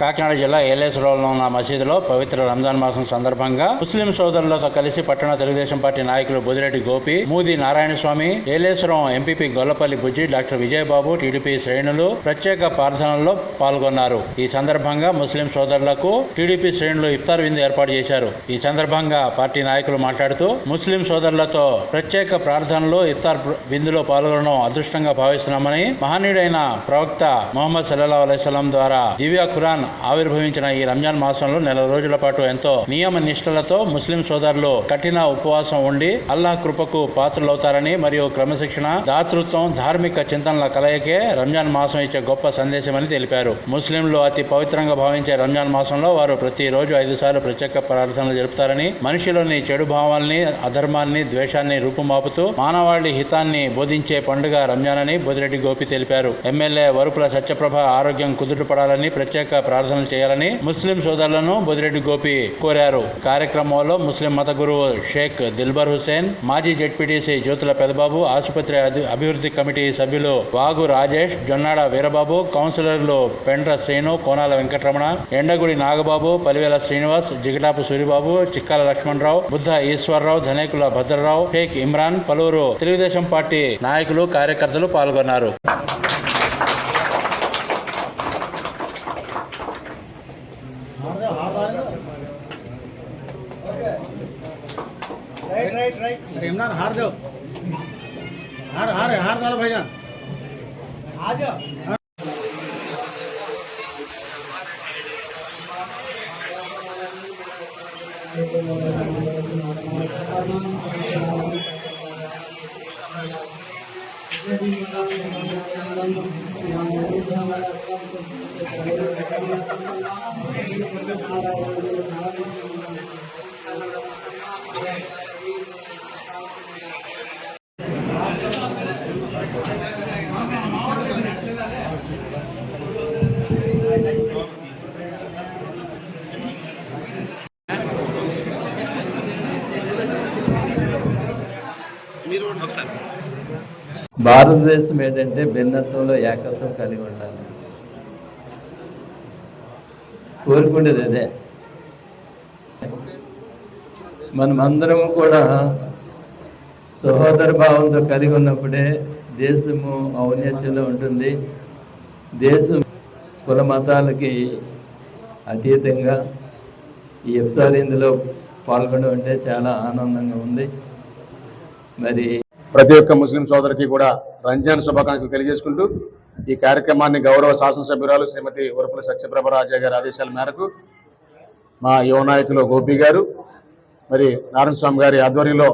కాకినాడ జిల్లా ఏలేశ్వరంలో ఉన్న మసీదులో పవిత్ర రంజాన్ మాసం సందర్భంగా ముస్లిం సోదరులతో కలిసి పట్టణ తెలుగుదేశం పార్టీ నాయకులు Budireddy Gopi Mudi Narayana Swamy Yeleswaram MPP Gollapalli Bujji doctor Vijayababu TDP శ్రేణులు ప్రత్యేక ప్రార్థనల్లో పాల్గొన్నారు. ఈ సందర్భంగా ముస్లిం సోదరులకు టీడీపీ శ్రేణులు ఇఫ్తార్ విందు ఏర్పాటు చేశారు. ఈ సందర్భంగా పార్టీ నాయకులు మాట్లాడుతూ ముస్లిం సోదరులతో ప్రత్యేక ప్రార్థనలు ఇఫ్తార్ విందులో పాల్గొనడం అదృష్టంగా భావిస్తున్నామని మహనీయుడైన ప్రవక్త మొహమ్మద్ సల్లాహ్ అలైస్లం ద్వారా దివ్య ఖురాన్ ఆవిర్భవించిన ఈ రంజాన్ మాసంలో నెల రోజుల పాటు ఎంతో నియమ నిష్ఠలతో ముస్లిం సోదరులు కఠిన ఉపవాసం ఉండి అల్లాహ్ కృపకు పాత్రలవుతారని మరియు క్రమశిక్షణ దాతృత్వం ధార్మిక చింతనల కలయికే రంజాన్ మాసం ఇచ్చే గొప్ప సందేశమని తెలిపారు. ముస్లింలు అతి పవిత్రంగా భావించే రంజాన్ మాసంలో వారు ప్రతిరోజు ఐదు సార్లు ప్రత్యేక ప్రార్థనలు జరుపుతారని మనిషిలోని చెడు భావాల్ని అధర్మాన్ని ద్వేషాన్ని రూపుమాపుతూ మానవాళి హితాన్ని బోధించే పండుగ రంజాన్ అని బొదిరెడ్డి గోపి తెలిపారు. ఎమ్మెల్యే వరుపుల సత్యప్రభ ఆరోగ్యం కుదుటపడాలని ప్రత్యేక ప్రార్థనలు చేయాలని ముస్లిం సోదరులను బొదిరెడ్డి గోపి కోరారు. కార్యక్రమంలో ముస్లిం మత గురువు షేక్ దిల్బర్ హుసేన్ మాజీ జెడ్పీటీసీ జ్యోతుల పెదబాబు ఆసుపత్రి అభివృద్ధి కమిటీ సభ్యులు వాగు రాజేష్ జొన్నాడ వీరబాబు కౌన్సిలర్లు పెండ్ర శ్రీను కోనాల వెంకటరమణ ఎండగుడి నాగబాబు పలివేల శ్రీనివాస్ జిగటాపు సూరిబాబు చిక్కాల లక్ష్మణరావు బుద్ధ ఈశ్వరరావు ధనేకుల భద్రరావు షేక్ ఇమ్రాన్ పలువురు తెలుగుదేశం పార్టీ నాయకులు కార్యకర్తలు పాల్గొన్నారు. राइट राइट हेमनाथ हार जाओ। हार हार हार डालो भाईजान। आ जाओ। Thank you. భారతదేశం ఏంటంటే భిన్నత్వంలో ఏకత్వం కలిగి ఉండాలి. కోరుకునేది అదే. మనమందరము కూడా సహోదర భావంతో కలిగి ఉన్నప్పుడే దేశము ఔన్నత్యంలో ఉంటుంది. దేశం కుల మతాలకి అతీతంగా ఈ ఇఫ్తార్ ఇందులో పాల్గొనడం అంటే చాలా ఆనందంగా ఉంది. మరి ప్రతి ఒక్క ముస్లిం సోదరికి కూడా రంజాన్ శుభాకాంక్షలు తెలియజేసుకుంటూ ఈ కార్యక్రమాన్ని గౌరవ శాసనసభ్యురాలు శ్రీమతి ఉరుపుల సత్యప్రభ రాజా గారి ఆదేశాల మేరకు మా యువ నాయకులు గోపి గారు మరి నారాయణ స్వామి గారి ఆధ్వర్యంలో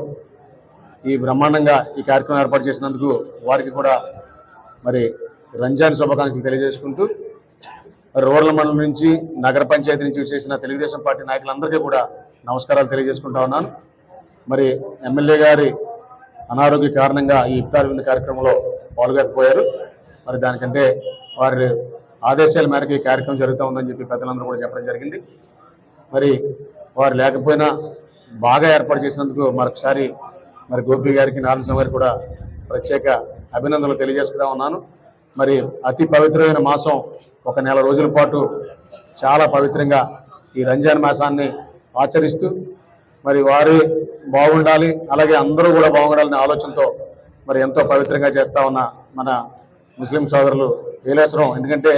ఈ బ్రహ్మాండంగా ఈ కార్యక్రమం ఏర్పాటు చేసినందుకు వారికి కూడా మరి రంజాన్ శుభాకాంక్షలు తెలియజేసుకుంటూ మరి రూరల్ మండలం నుంచి నగర పంచాయతీ నుంచి చేసిన తెలుగుదేశం పార్టీ నాయకులందరికీ కూడా నమస్కారాలు తెలియజేసుకుంటా ఉన్నాను. మరి ఎమ్మెల్యే గారి అనారోగ్య కారణంగా ఈ ఇఫ్తార్ విందు కార్యక్రమంలో పాల్గొకపోయారు మరి దానికంటే వారి ఆదేశాల మేరకు ఈ కార్యక్రమం జరుగుతూ ఉందని చెప్పి పెద్దలందరూ కూడా చెప్పడం జరిగింది. మరి వారు లేకపోయినా బాగా ఏర్పాటు చేసినందుకు మరొకసారి మరి గోపి గారికి నారాయణ గారికి కూడా ప్రత్యేక అభినందనలు తెలియజేసుకుంటా ఉన్నాను. మరి అతి పవిత్రమైన మాసం ఒక నెల రోజుల పాటు చాలా పవిత్రంగా ఈ రంజాన్ మాసాన్ని ఆచరిస్తూ మరి వారి బాగుండాలి అలాగే అందరూ కూడా బాగుండాలనే ఆలోచనతో మరి ఎంతో పవిత్రంగా చేస్తా ఉన్న మన ముస్లిం సోదరులు ఏలేశ్వరం. ఎందుకంటే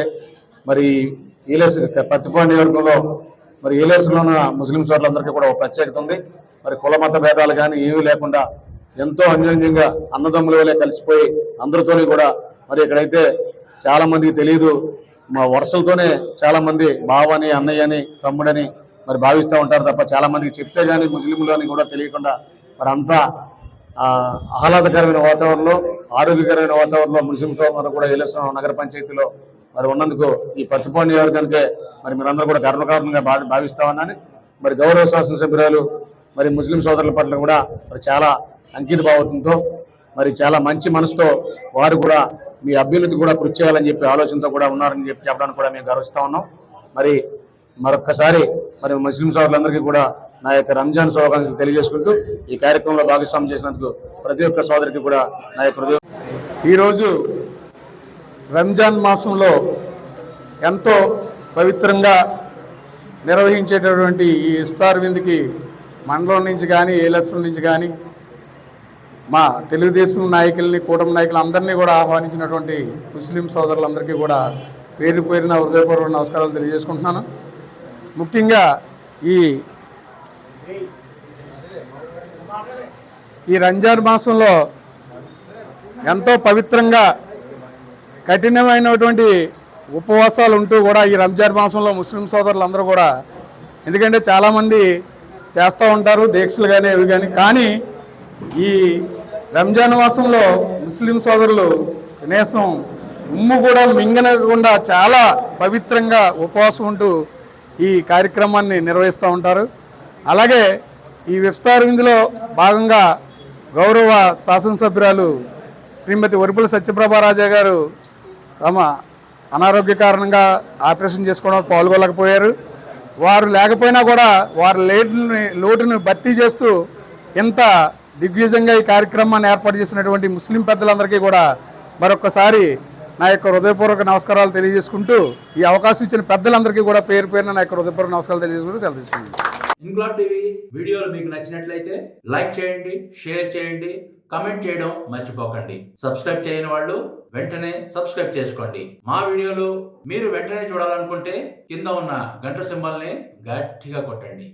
మరి ఈలేస్ పత్తిపాడు నియోజకవర్గంలో మరి ఏలేశ్వరంలో ఉన్న ముస్లిం సోదరులందరికీ కూడా ఒక ప్రత్యేకత ఉంది. మరి కుల మత భేదాలు కానీ ఏమీ లేకుండా ఎంతో అన్యోన్యంగా అన్నదమ్ముల వలె కలిసిపోయి అందరితోని కూడా మరి ఇక్కడైతే చాలామందికి తెలియదు మా వరుసలతోనే చాలామంది బావని అన్నయ్య అని తమ్ముడని మరి భావిస్తూ ఉంటారు తప్ప చాలా మందికి చెప్తే కానీ ముస్లింలు అని కూడా తెలియకుండా మరి అంతా ఆహ్లాదకరమైన వాతావరణంలో ఆరోగ్యకరమైన వాతావరణంలో ముస్లిం సోదరులు కూడా ఏలేశ్వరం నగర పంచాయతీలో మరి ఉన్నందుకు ఈ పత్తిపాడు నియోజకవర్గానికే మరి మీరందరూ కూడా గర్వకారణంగా భావి భావిస్తా ఉన్నాను మరి గౌరవ శాసనసభ్యురాలు మరి ముస్లిం సోదరుల పట్ల కూడా మరి చాలా అంకిత భావంతో మరి చాలా మంచి మనసుతో వారు కూడా మీ అభ్యున్నతి కూడా కృషి చేయాలని చెప్పి ఆలోచనతో కూడా ఉన్నారని చెప్పి చెప్పడానికి కూడా మేము గర్విస్తూ ఉన్నాం. మరి మరొక్కసారి మరి ముస్లిం సోదరులందరికీ కూడా నా యొక్క రంజాన్ శుభాకాంక్షలు తెలియజేసుకుంటూ ఈ కార్యక్రమంలో భాగస్వామ్యం చేసినందుకు ప్రతి ఒక్క సోదరికి కూడా నా యొక్క హృదయం ఈరోజు రంజాన్ మాసంలో ఎంతో పవిత్రంగా నిర్వహించేటటువంటి ఈ ఇస్తార్ విందుకి మండలం నుంచి కానీ ఏలస్వం నుంచి కానీ మా తెలుగుదేశం నాయకుల్ని కూటమి నాయకులు అందరినీ కూడా ఆహ్వానించినటువంటి ముస్లిం సోదరులందరికీ కూడా పేరు పేరిన హృదయపూర్వక నమస్కారాలు తెలియజేసుకుంటున్నాను. ముఖ్యంగా ఈ ఈ రంజాన్ మాసంలో ఎంతో పవిత్రంగా కఠినమైనటువంటి ఉపవాసాలు ఉంటూ కూడా ఈ రంజాన్ మాసంలో ముస్లిం సోదరులు అందరూ కూడా ఎందుకంటే చాలామంది చేస్తూ ఉంటారు దీక్షలు కానీ ఇవి కానీ కానీ ఈ రంజాన్ మాసంలో ముస్లిం సోదరులు కనీసం ఉమ్ము కూడా మింగనకుండా చాలా పవిత్రంగా ఉపవాసం ఉంటూ ఈ కార్యక్రమాన్ని నిర్వహిస్తూ ఉంటారు. అలాగే ఈ విఫ్తార్ విందులో భాగంగా గౌరవ శాసనసభ్యురాలు శ్రీమతి ఒరిపుల సత్యప్రభారాజా గారు తమ అనారోగ్య కారణంగా ఆపరేషన్ చేసుకోవడం పాల్గొనలేకపోయారు. వారు లేకపోయినా కూడా వారి లేటుని లోటును భర్తీ చేస్తూ ఇంత దిగ్విజయంగా ఈ కార్యక్రమాన్ని ఏర్పాటు చేసినటువంటి ముస్లిం పెద్దలందరికీ కూడా మరొకసారి నా యొక్క హృదయపూర్వక నమస్కారాలు తెలియజేసుకుంటూ ఈ అవకాశం ఇచ్చిన పెద్దలందరికీ కూడా పేరు పేరున నా యొక్క హృదయపూర్వక నమస్కారాలు తెలియజేసుకుంటూ సెలవు తీసుకుంటాను టీవీ వీడియోలు మీకు నచ్చినట్లయితే లైక్ చేయండి షేర్ చేయండి కమెంట్ చేయడం మర్చిపోకండి. సబ్స్క్రైబ్ చేయని వాళ్ళు వెంటనే సబ్స్క్రైబ్ చేసుకోండి. మా వీడియోలు మీరు వెంటనే చూడాలనుకుంటే కింద ఉన్న గంట సింబల్ని గట్టిగా కొట్టండి.